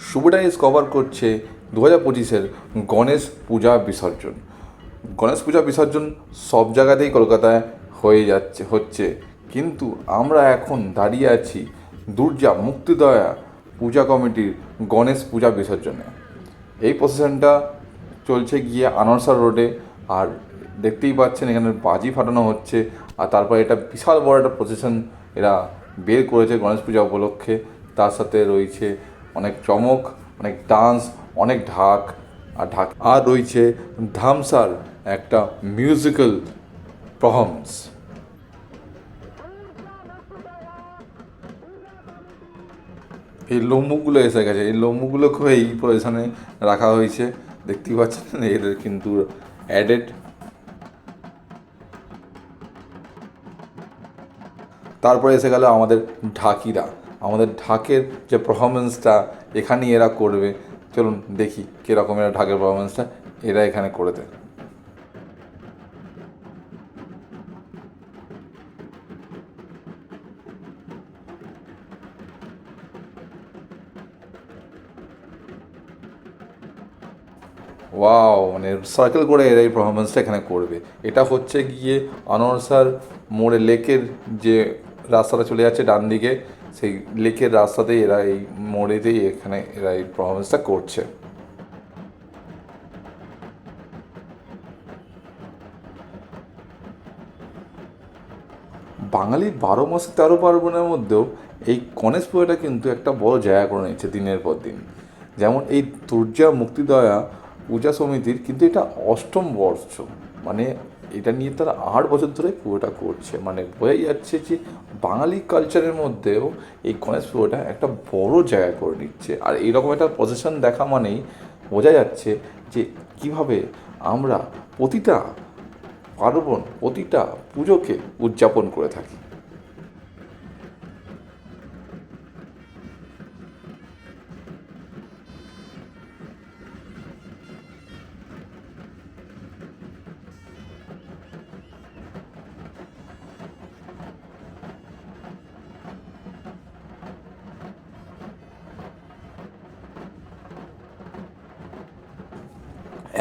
সুবিধাইজ cover করছে দু হাজার পঁচিশের গণেশ পূজা বিসর্জন। গণেশ পূজা বিসর্জন সব জায়গাতেই কলকাতায় হয়ে যাচ্ছে, হচ্ছে। কিন্তু আমরা এখন দাঁড়িয়ে আছি দুর্জা মুক্তিদয়া পূজা কমিটির গণেশ পূজা বিসর্জনে। এই প্রসেশনটা চলছে গিয়ে আনরসার রোডে আর দেখতেই পাচ্ছেন এখানে বাজি ফাটানো হচ্ছে আর তারপরে এটা বিশাল বড় একটা প্রসেশন এরা বের করেছে গণেশ পূজা উপলক্ষে। তার সাথে রয়েছে চমক, অনেক ডান্স, অনেক ঢাক, আর ঢাক, আর রয়েছে ধামসার একটা মিউজিক্যাল পারফরমেন্স এই লোমগুলো এসে গেছে, এই লোমগুলোকে এই পজিশনে রাখা হয়েছে। দেখতেই পাচ্ছেন এর কিন্তু অ্যাডেড তারপরে এসে গেল আমাদের ঢাকিরা। আমাদের ঢাকের যে পারফরমেন্সটা এখানেই এরা করবে। চলুন দেখি কীরকম এরা ঢাকের পারফরমেন্সটা এরা এখানে করে দেয়। ওয়াও মানে সার্কেল করে এরা এই পারফরমেন্সটা এখানে করবে। এটা হচ্ছে গিয়ে আনোয়ারসার মোড়ে লেকের যে রাস্তাটা চলে যাচ্ছে ডান দিকে সেই লেকের রাস্তাতেই এরা এই মোড়েতেই এখানে এরা এই পারফরমেন্সটা করছে। বাঙালির বারো মাসে তেরো পার্বণের মধ্যেও এই গণেশ পুজোটা কিন্তু একটা বড় জায়গা করে নিচ্ছে দিনের পর দিন। যেমন এই দুর্জা মুক্তিদয়া পূজা সমিতির কিন্তু এটা অষ্টম বর্ষ। মানে এটা নিয়ে তারা আট বছর ধরে পুরোটা করছে। মানে বোঝাই যাচ্ছে যে বাঙালি কালচারের মধ্যেও এই গণেশ পুজোটা একটা বড় জায়গা করে নিচ্ছে। আর এইরকম একটা পজিশন দেখা মানেই বোঝা যাচ্ছে যে কীভাবে আমরা প্রতিটা পার্বণ, প্রতিটা পুজোকে উদযাপন করে থাকি।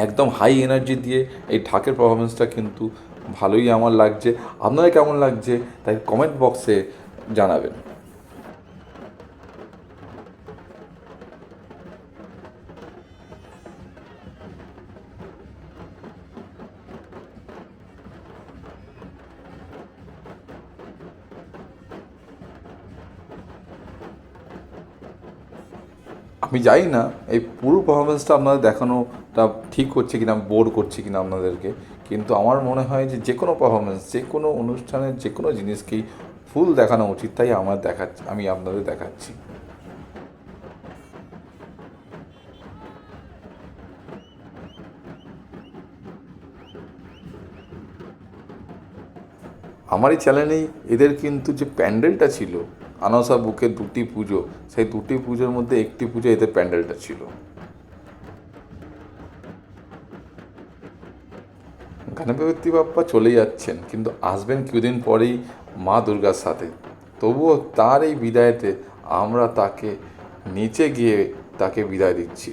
একদম হাই এনার্জি দিয়ে এই ঢাকের পারফরমেন্সটা কিন্তু ভালোই আমার লাগছে। আপনাদের কেমন লাগছে? তাই কমেন্ট বক্সে জানাবেন। আমি জানি না, এই পুরো পারফরমেন্সটা আপনাদের দেখানোটা ঠিক হচ্ছে কিনা বোর করছে কিনা আপনাদেরকে। কিন্তু আমার মনে হয় যে যে কোনো পারফরমেন্স যে কোনো অনুষ্ঠানের যে কোনো জিনিসকেই ফুল দেখানো উচিত, তাই আমার দেখাচ্ছি আমি আপনাদের দেখাচ্ছি। আমার এই চ্যানেলেই এদের কিন্তু যে প্যান্ডেলটা ছিল, আনসা বুকের দুটি পুজো, সেই দুটি পুজোর মধ্যে একটি পুজো এদের প্যান্ডেলটা ছিল। গণপতি বাপ্পা চলে যাচ্ছেন, কিন্তু আসবেন কিছুদিন পরেই মা দুর্গার সাথে। তবুও তার এই বিদায়তে আমরা তাকে নিচে গিয়ে তাকে বিদায় দিচ্ছি।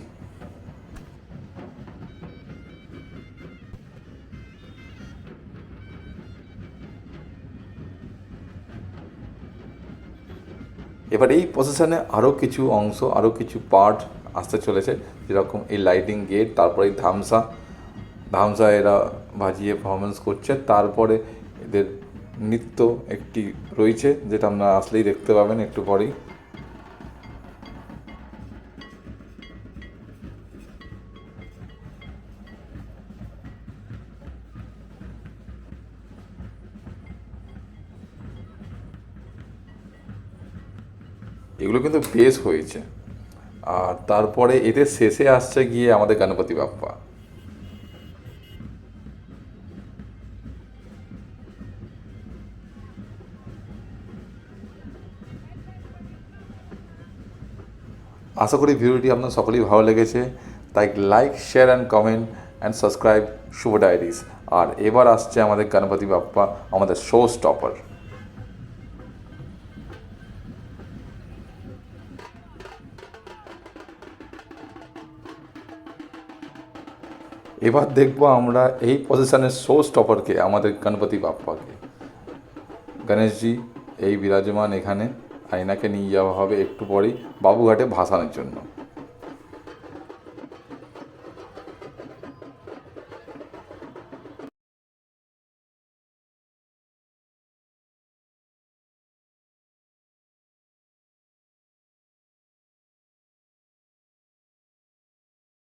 এবার এই প্রসেশনে আরও কিছু অংশ আরও কিছু পার্ট আসতে চলেছে। যেরকম এই লাইটিং গেট তারপরে এই ধামসা। ধামসা এরা বাজিয়ে পারফরমেন্স করছে। তারপরে এদের নৃত্য একটি রয়েছে, যেটা আপনারা আসলেই দেখতে পাবেন একটু পরেই। এগুলো কিন্তু বেশ হয়েছে। আর তারপরে এদের শেষে আসছে গিয়ে আমাদের গণপতি বাপ্পা। আশা করি ভিডিওটি আপনার সকলেই ভালো লেগেছে। তাই like share and comment and subscribe Shubho Diaries আর এবার আসছে আমাদের গণপতি বাপ্পা, আমাদের শো স্টপার এবার দেখব আমরা এই পজিশনের শো স্টপারকে আমাদের গণপতি বাপ্পাকে। গণেশজি, এই বিরাজমান এখানে। আয়নাকে নিয়ে যাওয়া হবে একটু পরেই বাবুঘাটে ভাসানোর জন্য।